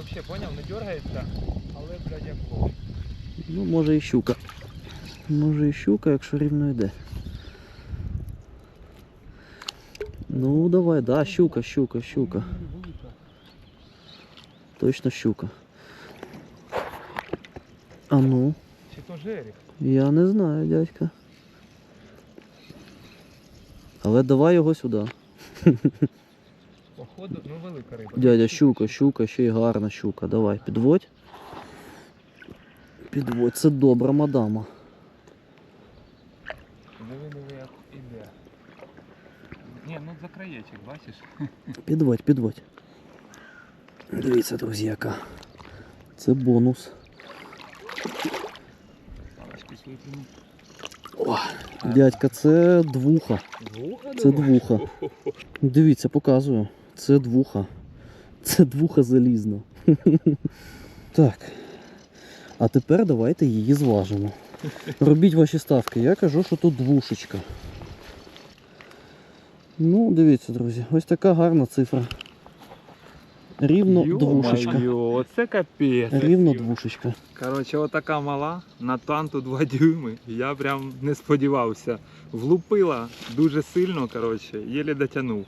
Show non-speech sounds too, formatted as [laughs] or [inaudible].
взагалі поняв, не дергається, але, блядь, як кол. Ну, може і щука. Може і щука, якщо рівно йде. Ну, давай, да, щука, щука, щука. Точно щука. А ну, Чи то жеріх? я не знаю, дядька. Але давай його сюди. [laughs] Походу, ну велика риба. Дядя, щука, щука, ще й гарна щука. Давай, підводь. Підводь, це добра мадама. Диви, диви, як іде. Ні, ну за краєчок, бачиш? Підводь, підводь. Дивіться, друзі, яка. Це бонус. О, дядька, це двуха. Двуха Це двуха. Дивіться, показую. Це двуха. Це двуха залізно. [laughs] Так. А тепер давайте її зважимо. Робіть ваші ставки. Я кажу, що тут двушечка. Ну, дивіться, друзі, ось така гарна цифра. Рівно двушечка. Оце капець. Рівно двушечка. Коротше, отака мала, на танту 2 дюйми. Я прям не сподівався. Влупила дуже сильно, коротше, єлі дотягнув.